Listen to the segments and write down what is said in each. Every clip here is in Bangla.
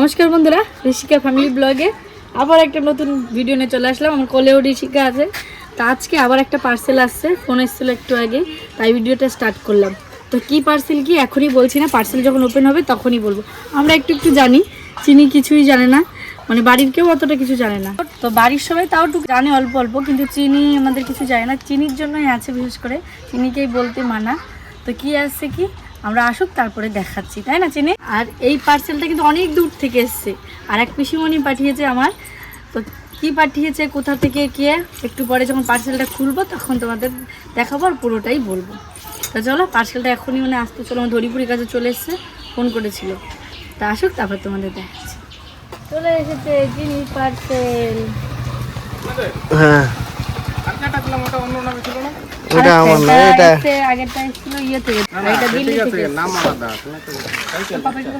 নমস্কার বন্ধুরা, ঋষিকা ফ্যামিলি ব্লগে আবার একটা নতুন ভিডিও নিয়ে চলে আসলাম। আমার কোলেও ঋষিকা আছে। তা আজকে আবার একটা পার্সেল আসছে ফোন এসেছিল একটু আগে, তাই ভিডিওটা স্টার্ট করলাম। তো কি পার্সেল কি, এখনই বলছি না পার্সেল যখন ওপেন হবে তখনই বলব। আমরা একটু একটু জানি, চিনি কিছুই জানে না মানে বাড়ির কেউ অতটা কিছু জানে না। তো বাড়ির সবাই তাও একটু জানে অল্প অল্প, কিন্তু চিনি আমাদের কিছু জানে না। চিনির জন্যই আছে বিশেষ করে, চিনিকেই বলতে মানা। তো কি আসছে কি? আমরা আসুক তারপরে দেখাচ্ছি তাই না চিনি? আর এই পার্সেলটা কিন্তু অনেক দূর থেকে এসছে। আর এক পিসিমণি পাঠিয়েছে আমার। তো কি পাঠিয়েছে কোথা থেকে কে? একটু পরে যখন পার্সেলটা খুলবো তখন তোমাদের দেখাবো আর পুরোটাই বলব। তা চলো পার্সেলটা এখনই মানে আসতে চলো আমার দড়িপুরির কাছে চলে এসছে ফোন করেছিল। তা আসুক তারপর তোমাদের দেখাচ্ছি। চলে এসেছে জিনিস পার্সেল হ্যাঁ। এটা আমার না এটা আগেরটা এসেছিল ইয়ে থেকে এটা দিল্লি থেকে পাপা একটু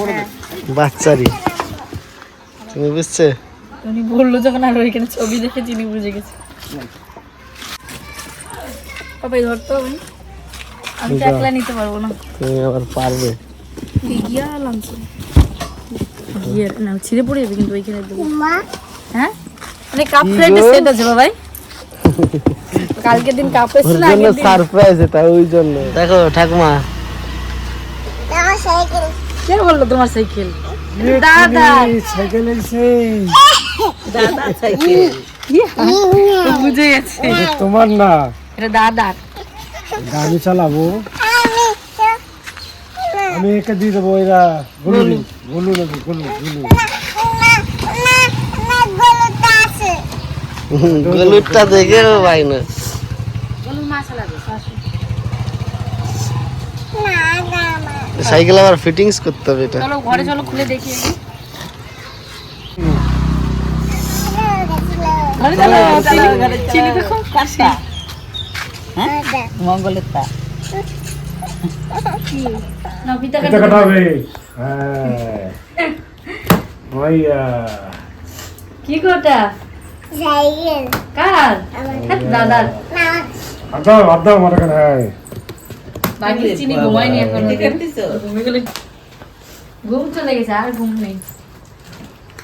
বলো। তুমি বুঝছে? উনি বলল যখন আর ওইখানে ছবি দেখে চিনি বুঝে গেছে। পাপাই ধরতো আমি। আমি তো একলা নিতে পারব না। তুমি আবার পারবে। গিয়া গিয়ে না ছিঁড়ে পড়ে যাবে কিন্তু ওইখানে। হ্যাঁ? মানে কাপ প্লেটের সেট আছে বাবাই কালকে দিন কাপ ওর এসেছিল জন্য আগের সারপ্রাইজ এটা ওই জন্য। দেখো ঠাকুমা। কে বলল তোমার সাইকেল? দাদা। সাইকেল এসে দাদা সাইকেল। বুঝে গেছে। তোমার না। এটা দাদার গাড়ি চালাবো। আমি একে দিয়ে দেবো এরা। গুলু গুলু গুলু গুলু। গলুরটা দেখে ভাই না। সাইকেল আবার ফিটিংস করতে হবে এটা। চলো ঘরে চলো খুলে দেখি ঘরে চলো কাশি মঙ্গলের তা। কাটা কাটাবে হ্যাঁ। ভাইয়া কি গোটা? কার হ্যাঁ, দাদার আদাও আদাও আমার এখানে হ্যাঁ। বাকি চিনি ঘুমায়নি এখন দেখতেছ ঘুমে গেলে ঘুম চলে গেছে আর ঘুম নেই।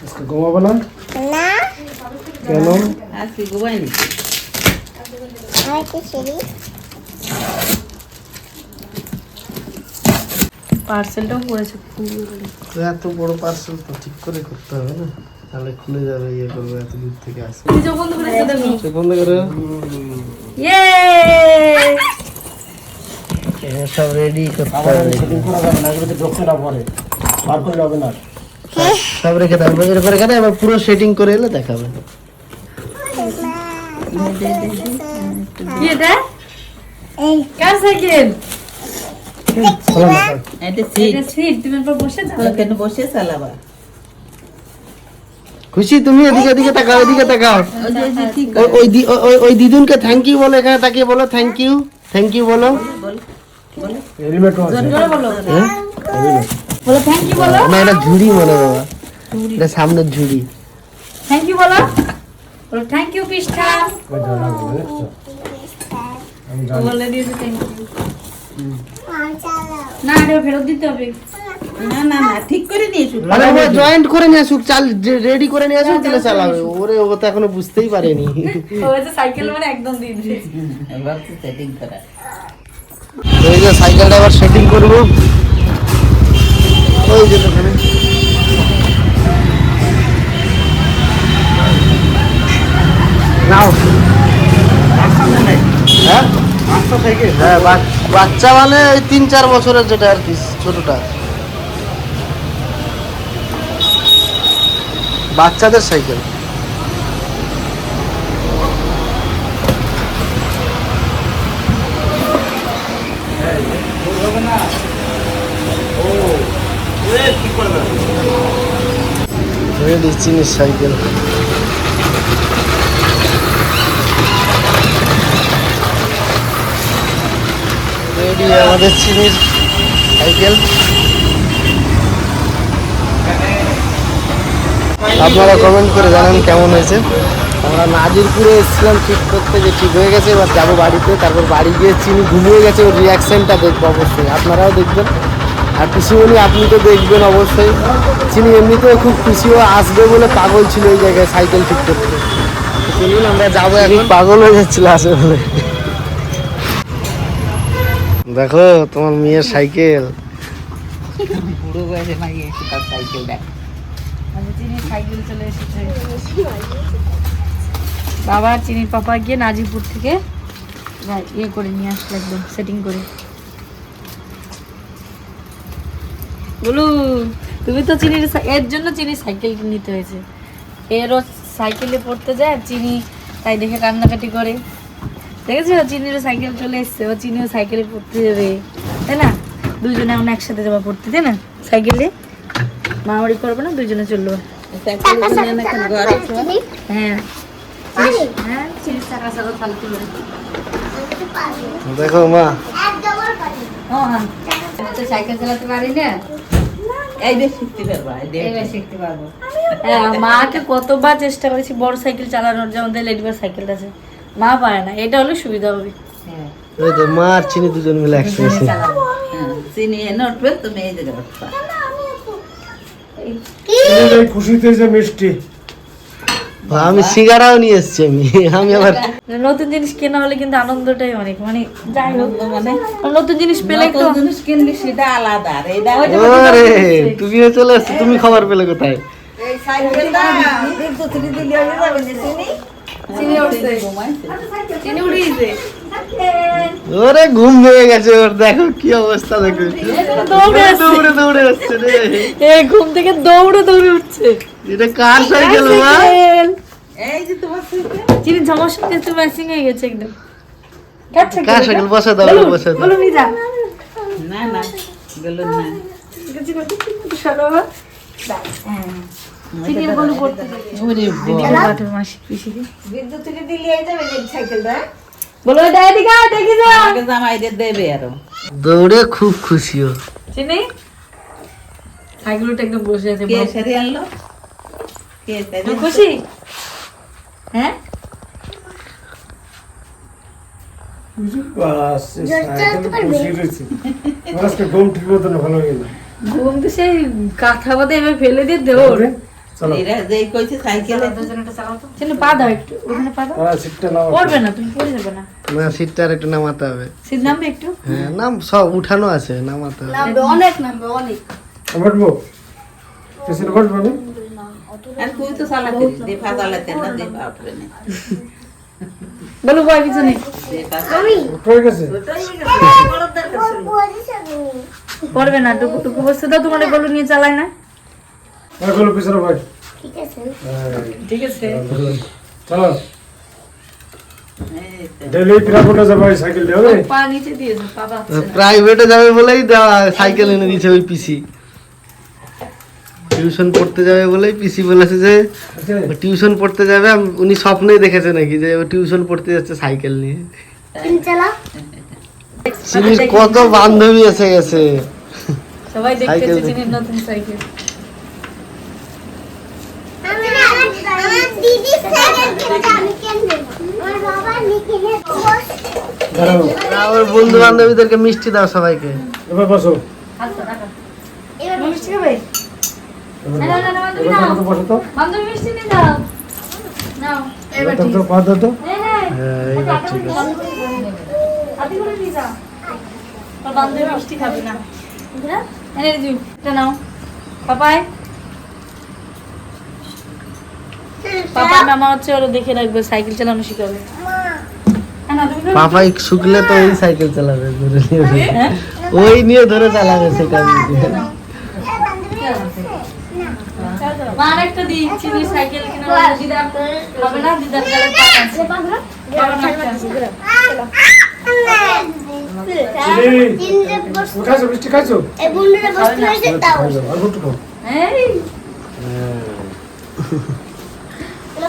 আজকে ঘুমাবে না? কেন? আজকে ঘুমাইনি পার্সেলটাও পড়েছে এত বড় পার্সেল তো ঠিক করে করতে হবে না। তাহলে খুলে যাবে ইয়ে করবে এত দূর থেকে আসে তুমি বন্ধ করে দেখো সে বন্ধ করে ইয়ে! এবার সব রেডি করতে হবে। করা যাবে না এগুলোকে দক্ষিণা পরে বার করলে হবে না। সব রেখে থাকবে এরপরে কেন এবার পুরো সেটিং করে এলে দেখাবে। কি এটা কার সাইকেল? এটা সিট এটা সিট তুমি বসে কেন বসে চালাবা? খুশি? তুমি এদিকে এদিকে তাকাও এদিকে তাকাও। ওই ওই- দিদুনকে থ্যাংক ইউ বলো এখানে তাকিয়ে বলো থ্যাংক ইউ থ্যাংক ইউ বলো। হ্যাঁ? বলো থ্যাংক ইউ বলো। না এটা ঝুড়ি মনে বাবা। এটা সামনের ঝুড়ি। থ্যাংক ইউ বলো। বলো থ্যাংক ইউ পৃষ্ঠা। বলে দিয়েছে থ্যাংক ইউ না এটা ফেরত দিতে হবে। না না না ঠিক করে নিয়েছো। আরে ও জয়েন্ট করে নিয়ে আসুক চাল রেডি করে নিয়ে আসুক তাহলে চালাবে ওরে ও তো এখনও বুঝতেই পারেনি। ও সাইকেল মানে একদম দিয়ে ভাবছি সেটিং করা এই যে সাইকেলটা আবার সেটিং করব। ওই যে ওখানে। নাও। হ্যাঁ? হ্যাঁ বাচ্চা মানে ওই তিন চার বছরের যেটা আর কি ছোটটা। বাচ্চাদের সাইকেল। রেডি চিনির সাইকেল। রেডি আমাদের চিনির সাইকেল আপনারা কমেন্ট করে জানান কেমন হয়েছে। আমরা নাজিরপুরে এসেছিলাম ঠিক করতে যে ঠিক হয়ে গেছে এবার যাব বাড়িতে তারপর বাড়ি গিয়ে চিনি ঘুমিয়ে গেছে ওর রিয়াকশনটা দেখব অবশ্যই। আপনারাও দেখবেন। আর পিসিমণি আপনি তো দেখবেন অবশ্যই। চিনি এমনিতেও খুব খুশিও আসবে বলে পাগল ছিল ওই জায়গায় সাইকেল ঠিক করতে। চলুন আমরা যাব এখন। পাগল হয়ে যাচ্ছিল আসবে বলে দেখো তোমার মেয়ের সাইকেল। বুড়ো বয়সে তার আচ্ছা, সাইকেল চলে এসেছে। বাবা চিনির পাপা গিয়ে নাজিপুর থেকে ইয়ে করে নিয়ে আসলো একদম সেটিং করে। বলু তুমি তো চিনির এর জন্য চিনির সাইকেল নিতে হয়েছে। এরও সাইকেলে পড়তে যায় চিনি তাই দেখে কান্নাকাটি করে। দেখেছ? চিনিরও সাইকেল চলে এসছে। ও চিনিও সাইকেলে পড়তে যাবে। তাই না? দুজনে আমরা একসাথে যাব পড়তে তাই না? সাইকেলে? মামারি করব না? দুজনে ছোঁয়া? হ্যাঁ। হ্যাঁ? চিনির দেখো মা। হ্যাঁ সাইকেল চালাতে পারি না। হ্যাঁ মাকে কতবার চেষ্টা করেছি বড় সাইকেল চালানোর যেমন লেডিবার সাইকেলটা আছে। মা পারে না এটা হলে সুবিধা হবে হ্যাঁ, ওই তো মা আর চিনি দুজন মিলে একসাথে হ্যাঁ। চিনি এনে উঠবে তুমি এই উঠবা খুশিতে যে মিষ্টি আমি সিঙ্গারাও নিয়ে এসছি আমি আমি আবার নতুন জিনিস কেনা হলে কিন্তু আনন্দটাই অনেক মানে যাই হোক মানে নতুন জিনিস পেলে একটু নতুন জিনিস কিনলে সেটা আলাদা ওরে তুমিও চলে আসছো তুমি খবর পেলে কোথায় এই সাইকেলটা হয়ে যাবে চিনি ওরে ঘুম ভেঙে গেছে ওর দেখো কি অবস্থা দেখো। দৌড়ে দৌড়ে দৌড়ে আসছে রে। এই ঘুম থেকে দৌড়ে দৌড়ে উঠছে। এটা কার সাইকেল মা? এই যে তোমার সাইকেল। চিনি সঙ্গে একটু ম্যাচিং হয়ে গেছে একদম। কার সাইকেল বসে দাও বসে দাও। বলুন যা না না গেল না। সরো। হ্যাঁ। চিনির বলু পড়তে যাবে। দিদিকে পাঠাও মাসি, পিসিকে। বিদ্যুৎ দিলে এই যাবে এই সাইকেলটা বলো এটা এদিকে আয়, দেখি যা। আমাকে জামাইদের দেবে আরও। দৌড়ে খুব খুশি চিনি? সাইকেলটা একদম বসে আছে কে সেরে আনলো? কে খুশি? হ্যাঁ? ঘুম ঠিক মতো ভালো হয়ে গেল ঘুম তো সেই কাঁথা বাদে এবার ফেলে দিয়ে দৌড়। এরা যেই কইছে সাইকেলে। চিনি পা দাও একটু ওখানে পা দাও তারা সিটটা নাও পড়বে না তুমি পড়ে যাবে না। না সিটটা আর একটু নামাতে হবে। সিট নামবে একটু? হ্যাঁ নাম সব উঠানো আছে নামাতে হবে। অনেক নামবে অনেক। বটবো পেছনে বটবো আমি আর তুই তো চালাতে দেফা চালাতে না উঠবে না। বলো বয় পিছনে দেফা হয়ে গেছে পড়বে না টুকু টুকু বসতে দাও তোমার বলো নিয়ে চালায় না। আর বলো পিছনে ভাই। ঠিক আছে। চলো। প্রাইভেটে যাবে বলেই সাইকেল এনে দিয়েছে ওই পিসি টিউশন পড়তে যাবে বলেই পিসি বলেছে যে আচ্ছা। টিউশন পড়তে যাবে উনি স্বপ্নেই দেখেছে নাকি যে ও টিউশন পড়তে যাচ্ছে সাইকেল নিয়ে। কত বান্ধবী এসে গেছে। সবাই দেখতেছে নতুন সাইকেল আমার বন্ধু বান্ধবীদেরকে মিষ্টি দাও সবাইকে। এবার বসো। আচ্ছা মিষ্টি খাবে? না, না, না, বান্ধবী এবার নাও। তো বসো তো। বান্ধবী মিষ্টি নিয়ে যাও নাও। এবার তো পা দাও তো হ্যাঁ হ্যাঁ হ্যাঁ এইবার ঠিক আছে হাতি করে নিয়ে যাও তোর বান্ধবী মিষ্টি খাবে না হ্যাঁ এনে দিও এটা নাও পাপাই পাপাই মামা হচ্ছে ওরা দেখে রাখবে সাইকেল চালানো শিখাবে। না, তুমি করো। পাপাই শুকলে তো ওই সাইকেল চালাবে ধরে নিয়ে হ্যাঁ? ওই নিয়ে ধরে চালাবে সেটা খাইছো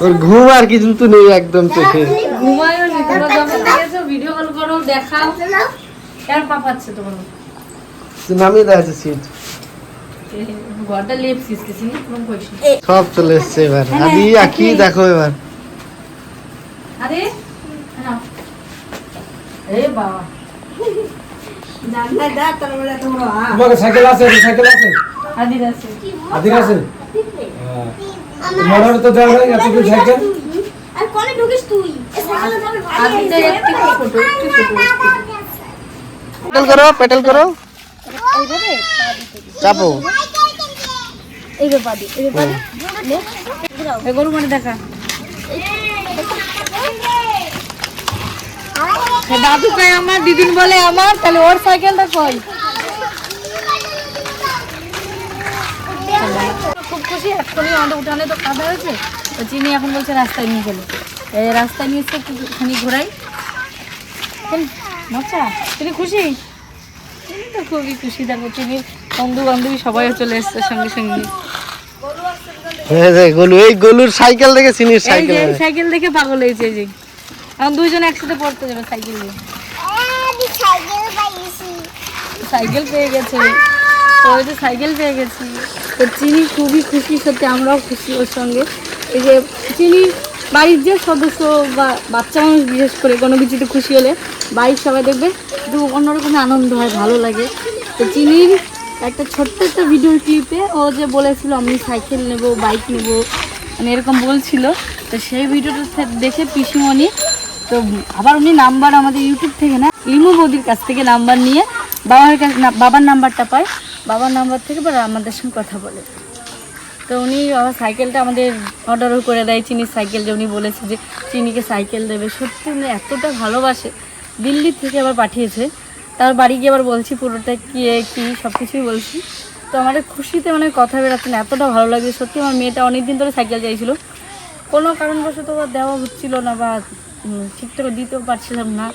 ওর ঘুম আর কি কিন্তু নেই একদম চোখে। ঘুমায়ও নি তোমরা যখন দেখেছ ভিডিও কল করো দেখাও। কেন পাপাচ্ছে তোমার। নামিয়ে দেওয়া আছে সিট নি? কোনো সব চলে এসছে এবার। আদি আকি দেখো এবার। আরে নাও। এ বাবা। তোমাকে সাইকেল আছে সাইকেল আছে। আছে। মরার তো দেওয়া নাই এত কি সাইকেল আর কোনে ঢুকিস তুই এ সাইকেলে যাবে ভারী আদিতে একটু ছোট একটু ছোট পেটেল করো পেটেল করো। চাপো। এইভাবে পা দি এইভাবে পা দি এই গরু মানে দেখা এ দাদু কয় আমার দিদিন বলে আমার তাহলে ওর সাইকেলটা কই খুশি এক্ষুনি আমাদের উঠানে তো কাদা হয়েছে তো চিনি এখন বলছে রাস্তায় নিয়ে গেলো। এই রাস্তায় নিয়ে এসে একটুখানি ঘোরাই। মজা? তুমি খুশি? চিনি তো খুবই খুশি। দেখো চিনির বন্ধু বান্ধবী সবাই চলে এসছে সঙ্গে সঙ্গে। হ্যাঁ রে, গোলু এই গলুর সাইকেল দেখে চিনির সাইকেল সাইকেল দেখে পাগল হয়েছে এই যে। এখন দুইজন একসাথে পড়তে যাবে সাইকেল নিয়ে। সাইকেল পেয়ে গেছে। ওই যে সাইকেল পেয়ে গেছি। তো চিনি খুবই খুশি, সত্যি আমরাও খুশি ওর সঙ্গে। এই যে চিনি বাড়ির যে সদস্য বা বাচ্চা মানুষ বিশেষ করে কোনো কিছুতে খুশি হলে বাড়ির সবাই দেখবে একটু অন্যরকম আনন্দ হয়, ভালো লাগে। তো চিনির একটা ছোট্ট একটা ভিডিও ক্লিপে ও যে বলেছিল, আমি সাইকেল নেব বাইক নেব মানে এরকম বলছিল। তো সেই ভিডিওটা দেখে পিসিমণি, তো আবার উনি নাম্বার আমাদের ইউটিউব থেকে না ইমু বৌদির কাছ থেকে নাম্বার নিয়ে বাবার কাছে বাবার নাম্বারটা পায়। বাবার নাম্বার থেকে এবার আমাদের সঙ্গে কথা বলে। তো উনি আবার সাইকেলটা আমাদের অর্ডারও করে দেয় চিনির সাইকেল যে উনি বলেছে যে চিনিকে সাইকেল দেবে। সত্যি উনি এতটা ভালোবাসে। দিল্লি থেকে আবার পাঠিয়েছে। তার বাড়ি গিয়ে আবার বলছি পুরোটা কি কি সব কিছুই বলছি। তো আমাদের খুশিতে মানে কথা বেরাচ্ছে না এতটা ভালো লাগে সত্যি আমার মেয়েটা অনেক দিন ধরে সাইকেল চাইছিল। কোনো কারণবশত বা দেওয়া হচ্ছিল না বা ঠিকঠাক দিতেও পারছিলাম না।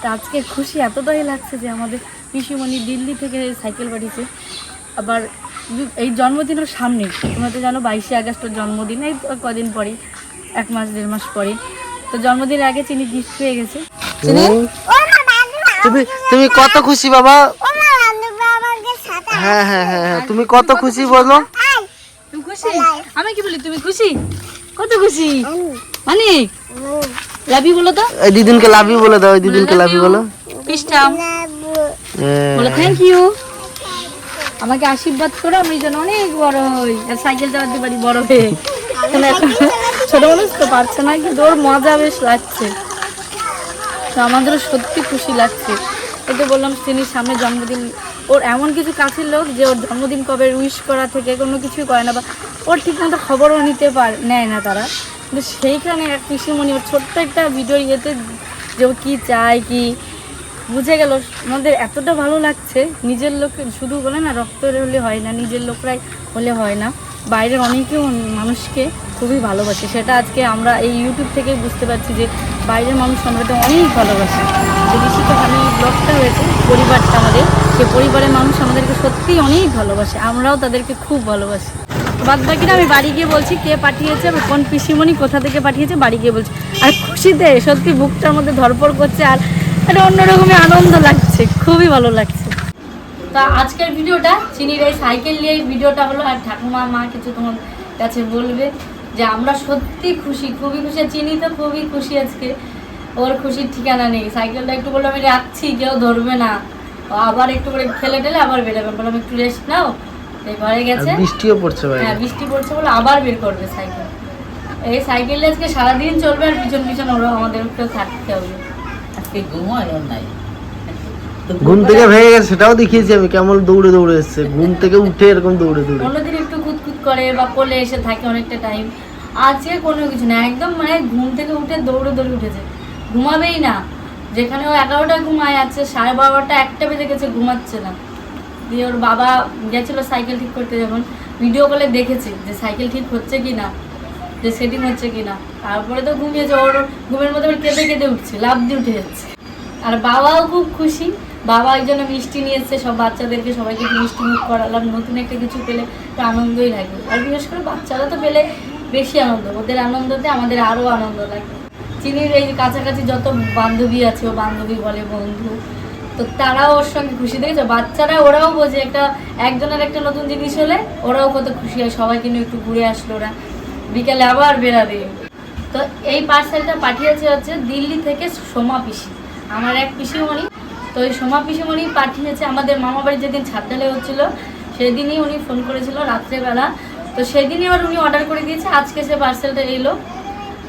তা আজকে খুশি এতটাই লাগছে যে আমাদের পিসিমণি দিল্লি থেকে সাইকেল পাঠিয়েছে আবার এই জন্মদিনের সামনে। তোমরা তো জানো বাইশে আগস্টের জন্মদিন এই কদিন পরে এক মাস দেড় মাস পরে। তো জন্মদিনের আগে চিনি গিফট পেয়ে গেছে। তুমি তুমি কত খুশি বাবা? ও মা বান্ধবী আমাকে সাথে হ্যাঁ হ্যাঁ হ্যাঁ হ্যাঁ, তুমি কত খুশি বলো? তুমি খুশি? আমি কি বলি তুমি খুশি? কত খুশি? অনেক লাভি বলো তো। এই দিদিনকে লাভি বলে দাও এই দিদিনকে লাভি বলো। পিস্টাম। বলে থ্যাংক ইউ আমাকে আশীর্বাদ করো আমি যেন অনেক বড় হই, আর সাইকেল চালাতে পারি বড় হয়ে। এখন ছোট মানুষ তো পারছে না, কিন্তু ওর মজা বেশ লাগছে। তো আমাদেরও সত্যি খুশি লাগছে। এই তো বললাম, তিনি সামনে জন্মদিন, ওর এমন কিছু কাছের লোক যে ওর জন্মদিন কবে উইশ করা থেকে কোনো কিছুই করে না, বা ওর ঠিক মতো খবরও নিতে পার, নেয় না তারা। কিন্তু সেইখানে এক পিসিমণি, ওর ছোট্ট একটা ভিডিও ইয়েতে যে ও কী চায়, কি বুঝে গেল, আমাদের এতটা ভালো লাগছে, নিজের লোক, শুধু বলে না রক্তের হলে হয় না, নিজের লোকরাই হলে হয় না। বাইরের অনেকেও মানুষকে খুবই ভালোবাসে। সেটা আজকে আমরা এই ইউটিউব থেকে বুঝতে পারছি যে বাইরের মানুষ আমাদের অনেক ভালোবাসে। যে ঋষিকা ব্লগটা হয়েছে, পরিবারটা আমাদের, সে পরিবারের মানুষ আমাদেরকে সত্যিই অনেক ভালোবাসে, আমরাও তাদেরকে খুব ভালোবাসি। বাদ বাকিটা আমি বাড়ি গিয়ে বলছি, কে পাঠিয়েছে কোন পিসিমণি কোথা থেকে পাঠিয়েছে, বাড়ি গিয়ে বলছি। আর খুশিতে, সত্যি বুকটার মধ্যে ধরপড় করছে, আর একটা অন্যরকমই আনন্দ লাগছে খুবই ভালো লাগছে। তা আজকের ভিডিওটা চিনির এই সাইকেল নিয়ে ভিডিওটা হলো আর ঠাকুমা মা কিছু তোমার কাছে বলবে যে আমরা সত্যি খুশি খুবই খুশি। চিনি তো খুবই খুশি আজকে ওর খুশির ঠিকানা নেই। সাইকেলটা একটু বলল আমি রাখছি কেউ ধরবে না। আবার একটু করে খেলে টেলে আবার বেরোবে বললাম একটু রেস্ট নাও এই ঘরে গেছে। বৃষ্টিও পড়ছে বাইরে হ্যাঁ বৃষ্টি পড়ছে বলে আবার বের করবে সাইকেল। এই সাইকেলে আজকে সারাদিন চলবে আর পিছন পিছন ওরা আমাদের থাকতে হবে। ওর নাই। ঘুম থেকে ভেঙে গেছে সেটাও দেখিয়েছি আমি কেমন দৌড়ে দৌড়ে এসছে। ঘুম থেকে উঠে এরকম দৌড়ে দৌড়ে। অন্যদিন একটু কুতকুত করে বা কোলে এসে থাকে অনেকটা টাইম আজকে কোনো কিছু না একদম মানে ঘুম থেকে উঠে দৌড়ে দৌড়ে উঠেছে। ঘুমাবেই না। যেখানে ও এগারোটা ঘুমায় আছে সাড়ে বারোটা একটা বেজে গেছে ঘুমাচ্ছে না। দিয়ে ওর বাবা গেছিল সাইকেল ঠিক করতে যখন ভিডিও কলে দেখেছে যে সাইকেল ঠিক হচ্ছে কি না যে সেটিং হচ্ছে কিনা। তারপরে তো ঘুমিয়েছে, ওর ঘুমের মধ্যে কেঁদে কেঁদে উঠছে লাভ দিয়ে উঠে যাচ্ছে। আর বাবাও খুব খুশি। বাবা একজন মিষ্টি নিয়ে এসছে, সব বাচ্চাদেরকে সবাইকে মিষ্টি মুখ করালাম, নতুন একটা কিছু পেলে তো আনন্দই লাগে। আর বিশেষ করে বাচ্চারা তো পেলে বেশি আনন্দ, ওদের আনন্দতে আমাদের আরও আনন্দ লাগে। চিনির এই কাছাকাছি যত বান্ধবী আছে, ও বান্ধবী বলে বন্ধু, তো তারাও ওর সঙ্গে খুশি। দেখেছ? বাচ্চারা ওরাও বোঝে, একটা একজনের একটা নতুন জিনিস হলে ওরাও কত খুশি হয় সবাই কিন্তু একটু ঘুরে আসলো ওরা। বিকালে আবার বেরাবে তো এই পার্সেলটা পাঠিয়েছে হচ্ছে দিল্লি থেকে সোমা পিসি। আমার এক পিসিমণি। তো ওই সোমা পিসিমণি পাঠিয়েছে আমাদের মামা বাড়ি যেদিন ছাদ ঢালাই হচ্ছিল, সেদিনই উনি ফোন করেছিল রাত্রেবেলা। তো সেদিনই আবার উনি অর্ডার করে দিয়েছে, আজকে সে পার্সেলটা এলো।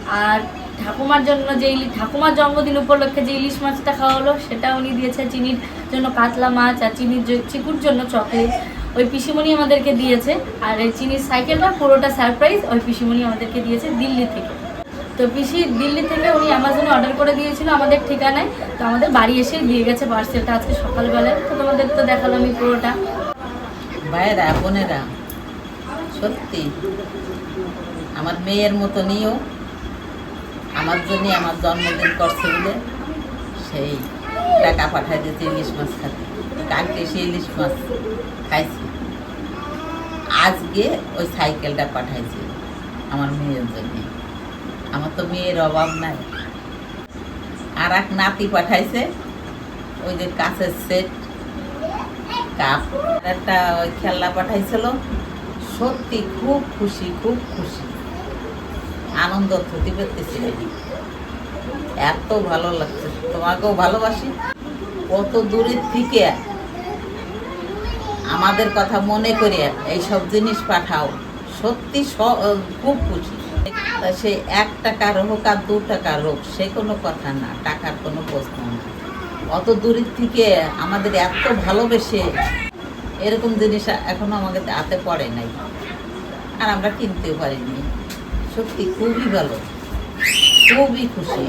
আর ঠাকুমার জন্য যে ইলি- ঠাকুমার জন্মদিন উপলক্ষে যে ইলিশ মাছটা খাওয়া হলো, সেটা উনি দিয়েছে চিনির জন্য কাতলা মাছ আর চিনির চিকুর জন্য চকলেট ওই পিসিমণি আমাদেরকে দিয়েছে, আর এই চিনির সাইকেলটা পুরোটা সারপ্রাইজ ওই পিসিমণি আমাদেরকে দিয়েছে দিল্লি থেকে। তো পিসি দিল্লি থেকে উনি অ্যামাজনে অর্ডার করে দিয়েছিল আমাদের ঠিকানায়, তো আমাদের বাড়ি এসে দিয়ে গেছে পার্সেলটা আজকে সকালবেলায়। তো তোমাদের তো দেখালাম আমি পুরোটা। ভাইয়েরা, বোনেরা, সত্যি, আমার মেয়ের মতো নিয়েও আমার জন্য আমার জন্মদিন করছে বলে সেই টাকা পাঠাই দিয়েছে ইলিশ মাছ খাতে। কালকে সে ইলিশ মাছ খাইছি। আজকে ওই সাইকেলটা পাঠাইছে আমার মেয়ের জন্য। আমার তো মেয়ের অভাব নাই। আর এক নাতি পাঠাইছে, ওই যে কাছের সেট কাপ। একটা ওই খেলনা পাঠাইছিল। সত্যি খুব খুশি খুব খুশি। আনন্দ থুতি পেতেছি। এত ভালো লাগছে, তোমাকেও ভালোবাসি। কত দূরের থেকে আমাদের কথা মনে করে এইসব জিনিস পাঠাও। সত্যি খুব খুশি। সে এক টাকার হোক আর দু টাকার হোক, সে কোনো কথা না, টাকার কোনো প্রশ্ন না। অত দূরের থেকে আমাদের এত ভালোবেসে এরকম জিনিস এখনও আমাদের হাতে পড়ে নাই। আর আমরা কিনতেও পারিনি। সত্যি খুবই ভালো। খুবই খুশি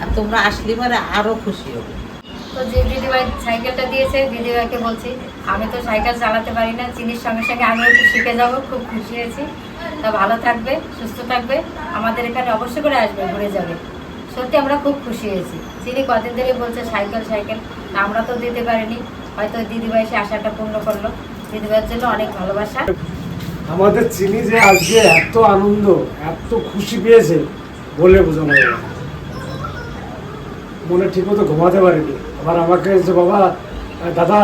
আর তোমরা আসলে পরে আরও খুশি হবে। তো যে দিদিভাই সাইকেলটা দিয়েছে, দিদিভাইকে বলছি, আমি তো সাইকেল চালাতে পারি না, চিনির সঙ্গে সঙ্গে আমিও একটু শিখে যাব, খুব খুশি হয়েছি। তা ভালো থাকবে, সুস্থ থাকবে, আমাদের এখানে অবশ্যই করে আসবে, ঘুরে যাবে। সত্যি আমরা খুব খুশি হয়েছি। চিনি কদিন ধরে বলছে সাইকেল সাইকেল আমরা তো দিতে পারিনি। হয়তো দিদিভাই সে আশাটা পূর্ণ করল। দিদিভাইয়ের জন্য অনেক ভালোবাসা। আমাদের চিনি যে আজকে এত আনন্দ, এত খুশি পেয়েছে, বলে বোঝানো মনে ঠিক মতো ঘুমাতে পারিনি। আবার আমাকে যে বাবা দাদা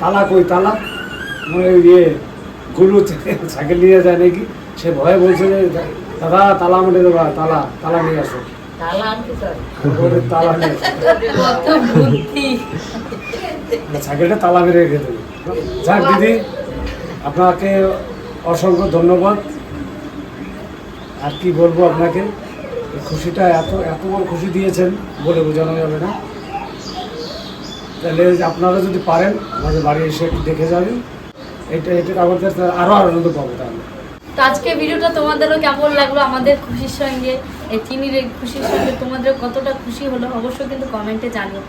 তালা কই তালা? মানে ইয়ে গুরু সাইকেল নিয়ে যায় নাকি? সে ভয়ে বলছে যে দাদা তালা মেরে দেবা তালা তালা নিয়ে আসো। তালা নিয়ে সাইকেলটা তালা মেরে রেখে দেবে। যাক দিদি আপনাকে অসংখ্য ধন্যবাদ। আর কি বলব আপনাকে? খুশিটা এত এত বড় খুশি দিয়েছেন বলে বোঝানো যাবে না। তাহলে আপনারা যদি পারেন, আমাদের বাড়ি এসে একটু দেখে যাবেন। এটা এটা আমাদের আরও আনন্দ পাবো তাহলে। তো আজকে ভিডিওটা তোমাদেরও কেমন লাগল? আমাদের খুশির সঙ্গে, এই চিনির খুশির সঙ্গে তোমাদের কতটা খুশি হলো অবশ্যই কিন্তু কমেন্টে জানিও।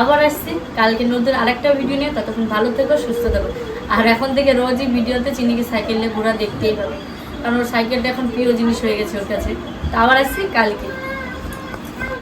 আবার আসছি, কালকে নতুন আরেকটা ভিডিও নিয়ে, ততক্ষণ ভালো থেকো, সুস্থ থাকো। আর এখন থেকে রোজই ভিডিওতে চিনিকে সাইকেল নিয়ে ঘোরা দেখতেই পাবে কারণ ওর সাইকেলটা এখন প্রিয় জিনিস হয়ে গেছে ওর কাছে। তো আবার আসছি কালকে।